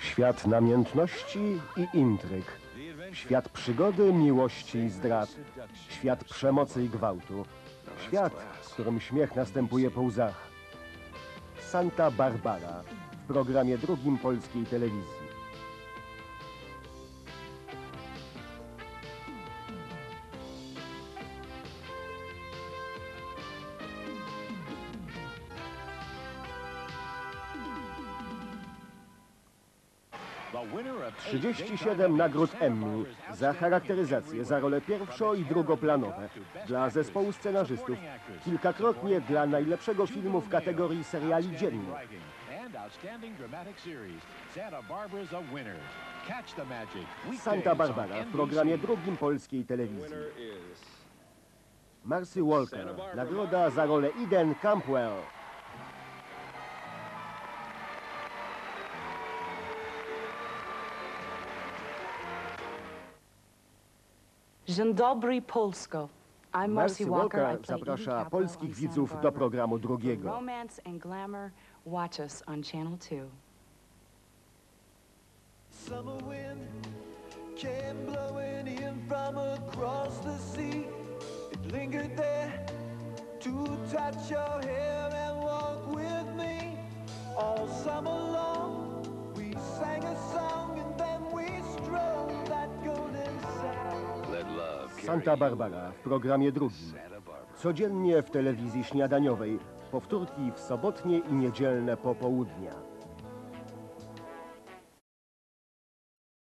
Świat namiętności i intryg. Świat przygody, miłości i zdrad. Świat przemocy i gwałtu. Świat, w którym śmiech następuje po łzach. Santa Barbara w programie drugim polskiej telewizji. 37 daytime nagród Emmy za charakteryzację za role pierwszo- i drugoplanowe dla zespołu scenarzystów, kilkakrotnie dla najlepszego filmu w kategorii seriali dziennych. Santa Barbara w programie drugim polskiej telewizji. Marcy Walker, nagroda za rolę Eden Campbell. Dzień dobry Polsko. I'm Marcy Walker. I Walker play zaprasza Capel polskich on widzów Santa do Barbara. programu For drugiego. Romance and glamour, watch us on Channel 2. Summer wind came blowing in from across the sea. It lingered there to touch your hair Santa. Barbara w programie drugim. Codziennie w telewizji śniadaniowej. Powtórki w sobotnie i niedzielne popołudnia.